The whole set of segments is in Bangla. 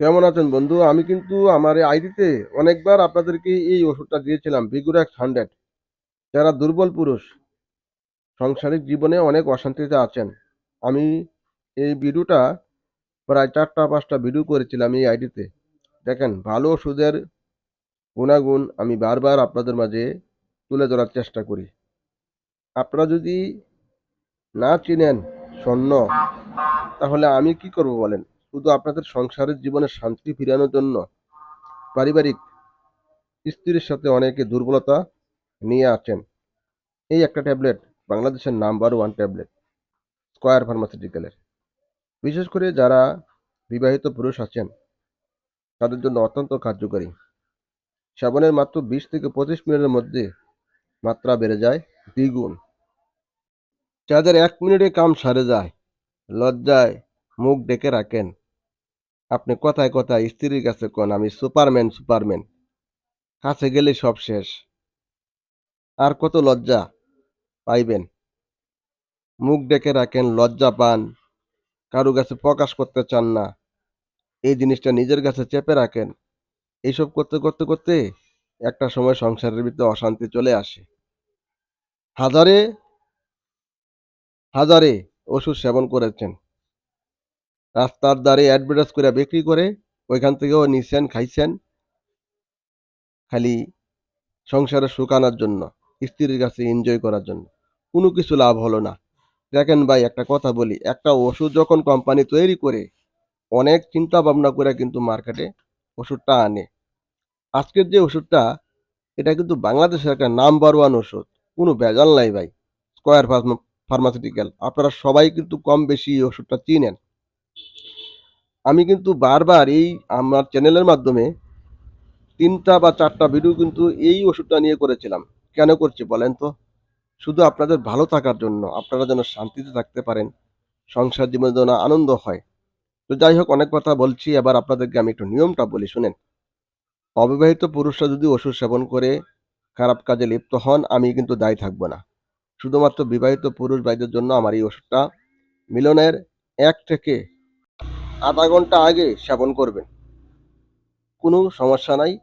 কেমন আছেন বন্ধু? আমি কিন্তু আমার এই আইডিতে অনেকবার আপনাদেরকে এই ওষুধটা দিয়েছিলাম বিগুর বিগুরাক্স হান্ড্রেড যারা দুর্বল পুরুষ, সাংসারিক জীবনে অনেক অশান্তিতে আছেন, আমি এই ভিডিওটা প্রায় চারটা, পাঁচটা ভিডিও করেছিলাম এই আইডিতে। দেখেন, ভালো ওষুধের গুণাগুণ আমি বারবার আপনাদের মাঝে তুলে ধরার চেষ্টা করি। আপনারা যদি না চিনেন স্বর্ণ, তাহলে আমি কি করব বলেন? শুধু আপনাদের সংসারের জীবনে শান্তি ফিরানোর জন্য, পারিবারিক স্ত্রীর সাথে অনেকে দুর্বলতা নিয়ে আছেন। এই একটা ট্যাবলেট, বাংলাদেশের নাম্বার ওয়ান ট্যাবলেট, স্কয়ার ফার্মাসিউটিক্যালের। বিশেষ করে যারা বিবাহিত পুরুষ আছেন, তাদের জন্য অত্যন্ত কার্যকরী। সেবনের মাত্র বিশ থেকে পঁচিশ মিনিটের মধ্যে মাত্রা বেড়ে যায়, দ্বিগুণ। যাদের এক মিনিটে কাম সারে যায়, লজ্জায় মুখ ডেকে রাখেন আপনি কথায় কথায় স্ত্রীর কাছে কোন, আমি সুপারম্যান সুপারম্যান। কাছে গেলে সব শেষ। আর কত লজ্জা পাইবেন? মুখ ডেকে রাখেন, লজ্জা পান, কারও কাছে প্রকাশ করতে চান না। এই জিনিসটা নিজের কাছে চেপে রাখেন। এইসব করতে করতে করতে একটা সময় সংসারের ভিতরে অশান্তি চলে আসে। হাজারে হাজারে ওষুধ সেবন করেছেন। রাস্তার দ্বারে অ্যাডভার্টাইজ করে বিক্রি করে, ওইখান থেকেও নিছেন, খাইছেন, খালি সংসারে আনার জন্য, স্ত্রীর কাছে এনজয় করার জন্য। কোনো কিছু লাভ হলো না। দেখেন ভাই, একটা কথা বলি, একটা ওষুধ যখন কোম্পানি তৈরি করে, অনেক চিন্তা ভাবনা করে কিন্তু মার্কেটে ওষুধটা আনে। আজকের যে ওষুধটা, এটা কিন্তু বাংলাদেশের একটা নাম্বার ওয়ান ওষুধ। কোনো ভেজাল নাই ভাই। স্কয়ার ফার্মাসিউটিক্যাল আপনারা সবাই কিন্তু কম বেশি এই ওষুধটা চিনেন। আমি কিন্তু বারবার এই আমার চ্যানেলের মাধ্যমে তিনটা বা চারটা ভিডিও কিন্তু এই ওষুধটা নিয়ে করেছিলাম। কেন করছি বলেন তো? শুধু আপনাদের ভালো থাকার জন্য, আপনারা যেন শান্তিতে থাকতে পারেন, সংসার জীবনে যেন আনন্দ হয়। তো যাই হোক, অনেক কথা বলছি, এবার আপনাদেরকে আমি একটু নিয়মটা বলি, শুনেন। অবিবাহিত পুরুষরা যদি ওষুধ সেবন করে, খারাপ কাজে লিপ্ত হন, আমি কিন্তু দায়ী থাকব না। শুধুমাত্র বিবাহিত পুরুষ ভাইদের জন্য আমার এই ওষুধটা মিলনের এক থেকে আধা ঘণ্টা আগে সেবন করবেন। কোনো সমস্যা নাই।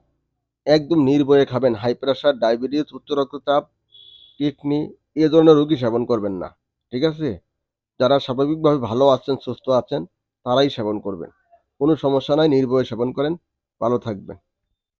একদম নির্ভয়ে খাবেন। হাই প্রেশার ডায়াবেটিস উচ্চ রক্তচাপ কিডনি এ ধরনের রোগী সেবন করবেন না। ঠিক আছে? যারা স্বাভাবিকভাবে ভালো আছেন, সুস্থ আছেন, তারাই সেবন করবেন। কোনো সমস্যা নাই, নির্ভয়ে সেবন করেন। ভালো থাকবেন।